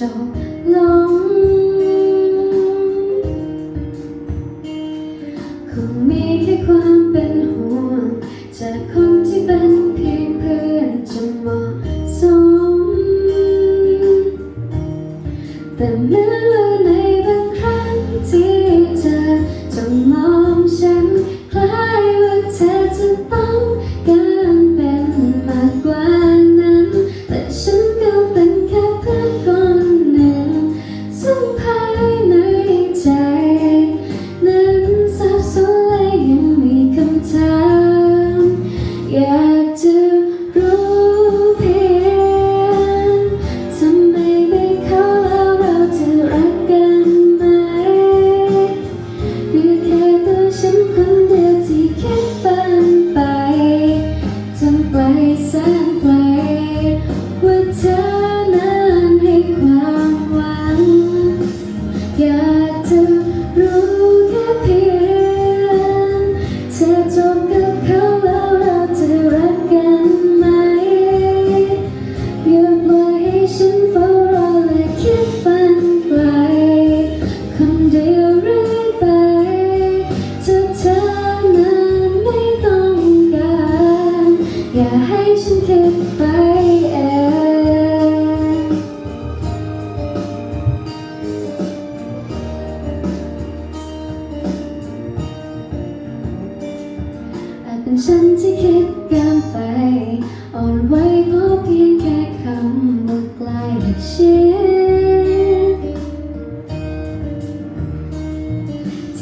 คงมีแค่ความเป็นห่วง จากคนที่เป็นเพื่อนจะเหมาะสม แต่เมื่อใน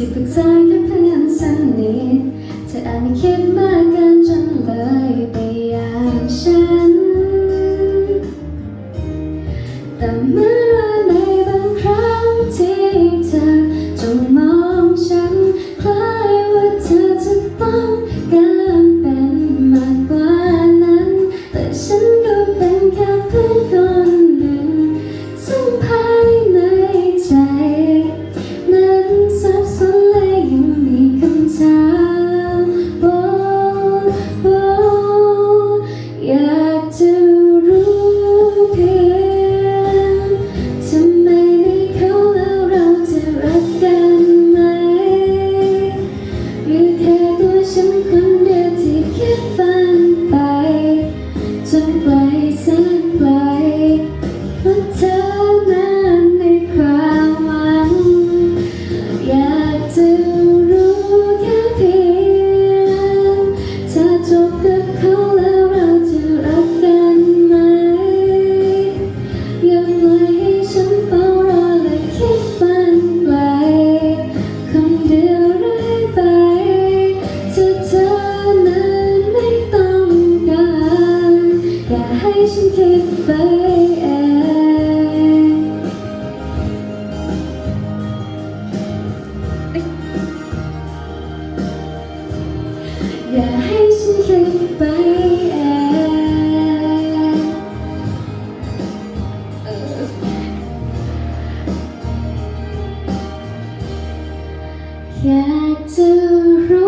ที่ปรึกษาแค่เพื่อนสนิทเธออาจไม่คิดมากเกินจนเลยไปอย่างฉัน แต่เมื่อในบางครั้งที่เธอจ้องมองฉันคล้ายว่าเธอจะต้องการเป็นมากกว่านั้น แต่ฉันก็เป็นแค่เพื่อน อย่าให้ฉันคิดไปอยากจะรู้